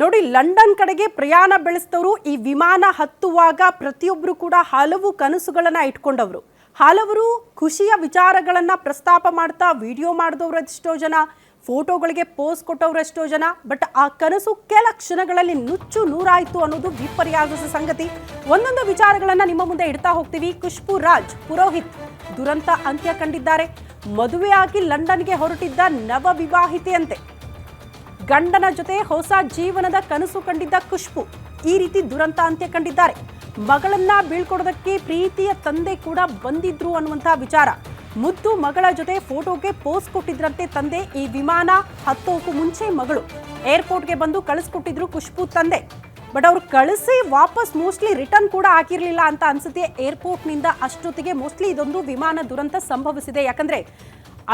ನೋಡಿ, ಲಂಡನ್ ಕಡೆಗೆ ಪ್ರಯಾಣ ಬೆಳೆಸಿದವರು ಈ ವಿಮಾನ ಹತ್ತುವಾಗ ಪ್ರತಿಯೊಬ್ಬರು ಕೂಡ ಹಲವು ಕನಸುಗಳನ್ನು ಇಟ್ಕೊಂಡವರು. ಹಲವರು ಖುಷಿಯ ವಿಚಾರಗಳನ್ನು ಪ್ರಸ್ತಾಪ ಮಾಡ್ತಾ ವಿಡಿಯೋ ಮಾಡಿದವರು ಎಷ್ಟೋ ಜನ, ಫೋಟೋಗಳಿಗೆ ಪೋಸ್ ಕೊಟ್ಟವರು ಎಷ್ಟೋ ಜನ, ಬಟ್ ಆ ಕನಸು ಕೆಲ ಕ್ಷಣಗಳಲ್ಲಿ ನುಚ್ಚು ನೂರಾಯಿತು ಅನ್ನೋದು ವಿಪರ್ಯಾಸ ಸಂಗತಿ. ಒಂದೊಂದು ವಿಚಾರಗಳನ್ನು ನಿಮ್ಮ ಮುಂದೆ ಇಡ್ತಾ ಹೋಗ್ತೀವಿ. ಖುಷ್ಬು ರಾಜ್, ಪುರೋಹಿತ್ ದುರಂತ ಅಂತ್ಯ ಕಂಡಿದ್ದಾರೆ. ಮದುವೆಯಾಗಿ ಲಂಡನ್ಗೆ ಹೊರಟಿದ್ದ ನವ ವಿವಾಹಿತೆಯಂತೆ ಗಂಡನ ಜೊತೆ ಹೊಸ ಜೀವನದ ಕನಸು ಕಂಡಿದ್ದ ಖುಷ್ಬು. ಈ ರೀತಿ ದುರಂತ ಅಂತ್ಯ ಕಂಡಿದ್ದಾರೆ. ಮಗಳನ್ನ ಬೀಳ್ಕೊಡೋದಕ್ಕೆ ಪ್ರೀತಿಯ ತಂದೆ ಕೂಡ ಬಂದಿದ್ರು ಅನ್ನುವಂತಹ ವಿಚಾರ. ಮುದ್ದು ಮಗಳ ಜೊತೆ ಫೋಟೋಗೆ ಪೋಸ್ ಕೊಟ್ಟಿದ್ರಂತೆ ತಂದೆ, ಈ ವಿಮಾನ ಹತ್ತೋಕು ಮುಂಚೆ ಮಗಳು. ಏರ್ಪೋರ್ಟ್ಗೆ ಬಂದು ಕಳಿಸ್ಕೊಟ್ಟಿದ್ರು ಖುಷ್ಬು ತಂದೆ. ಬಟ್ ಅವ್ರು ಕಳಿಸಿ ವಾಪಸ್ ಮೋಸ್ಟ್ಲಿ ರಿಟರ್ನ್ ಕೂಡ ಹಾಕಿರಲಿಲ್ಲ ಅಂತ ಅನ್ಸುತ್ತೆ. ಏರ್ಪೋರ್ಟ್ನಿಂದ ಅಷ್ಟೊತ್ತಿಗೆ ಮೋಸ್ಟ್ಲಿ ಇದೊಂದು ವಿಮಾನ ದುರಂತ ಸಂಭವಿಸಿದೆ. ಯಾಕಂದ್ರೆ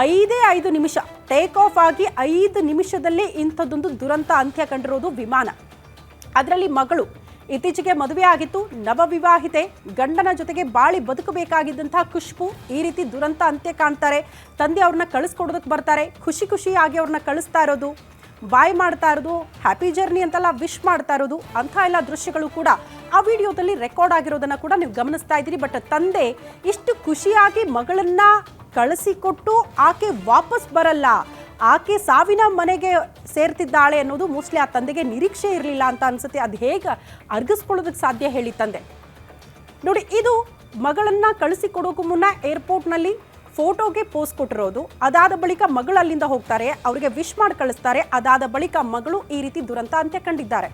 ಐದೇ ಐದು ನಿಮಿಷ ಟೇಕ್ ಆಫ್ ಆಗಿ ಐದು ನಿಮಿಷದಲ್ಲಿ ಇಂಥದ್ದೊಂದು ದುರಂತ ಅಂತ್ಯ ಕಂಡಿರೋದು ವಿಮಾನ. ಅದರಲ್ಲಿ ಮಗಳು, ಇತ್ತೀಚೆಗೆ ಮದುವೆ ಆಗಿತ್ತು, ನವವಿವಾಹಿತೆ, ಗಂಡನ ಜೊತೆಗೆ ಬಾಳಿ ಬದುಕಬೇಕಾಗಿದ್ದಂತಹ ಖುಷ್ಬು ಈ ರೀತಿ ದುರಂತ ಅಂತ್ಯ ಕಾಣ್ತಾರೆ. ತಂದೆ ಅವ್ರನ್ನ ಕಳಿಸ್ಕೊಡೋದಕ್ಕೆ ಬರ್ತಾರೆ, ಖುಷಿ ಖುಷಿಯಾಗಿ ಅವ್ರನ್ನ ಕಳಿಸ್ತಾ ಇರೋದು, ಬಾಯ್ ಮಾಡ್ತಾ ಇರೋದು ಹ್ಯಾಪಿ ಜರ್ನಿ ಅಂತೆಲ್ಲ ವಿಶ್ ಮಾಡ್ತಾ ಇರೋದು, ಅಂಥ ಎಲ್ಲ ದೃಶ್ಯಗಳು ಕೂಡ ಆ ವಿಡಿಯೋದಲ್ಲಿ ರೆಕಾರ್ಡ್ ಆಗಿರೋದನ್ನು ಕೂಡ ನೀವು ಗಮನಿಸ್ತಾ ಇದ್ದೀರಿ. ಬಟ್ ತಂದೆ ಇಷ್ಟು ಖುಷಿಯಾಗಿ ಮಗಳನ್ನ ಕಳಿಸಿಕೊಟ್ಟು ಆಕೆ ವಾಪಸ್ ಬರಲ್ಲ. ಆಕೆ ಸಾವಿನ ಮನೆಗೆ ಸೇರ್ತಿದ್ದಾಳೆ ಅನ್ನೋದು ಮೋಸ್ಟ್ಲಿ ಆ ತಂದೆಗೆ ನಿರೀಕ್ಷೆ ಇರಲಿಲ್ಲ ಅಂತ ಅನ್ಸುತ್ತೆ. ಅದು ಹೇಗೆ ಅರ್ಗಿಸ್ಕೊಳ್ಳೋದಕ್ಕೆ ಸಾಧ್ಯ ಹೇಳಿ ತಂದೆ. ನೋಡಿ, ಇದು ಮಗಳನ್ನ ಕಳಿಸಿಕೊಡೋಕ್ಕೂ ಮುನ್ನ ಏರ್ಪೋರ್ಟ್ನಲ್ಲಿ ಫೋಟೋಗೆ ಪೋಸ್ ಕೊಟ್ಟಿರೋದು. ಅದಾದ ಬಳಿಕ ಮಗಳು ಅಲ್ಲಿಂದ ಹೋಗ್ತಾರೆ, ಅವರಿಗೆ ವಿಶ್ ಮಾಡಿ ಕಳಿಸ್ತಾರೆ. ಅದಾದ ಬಳಿಕ ಮಗಳು ಈ ರೀತಿ ದುರಂತ ಅಂತ್ಯ ಕಂಡಿದ್ದಾರೆ.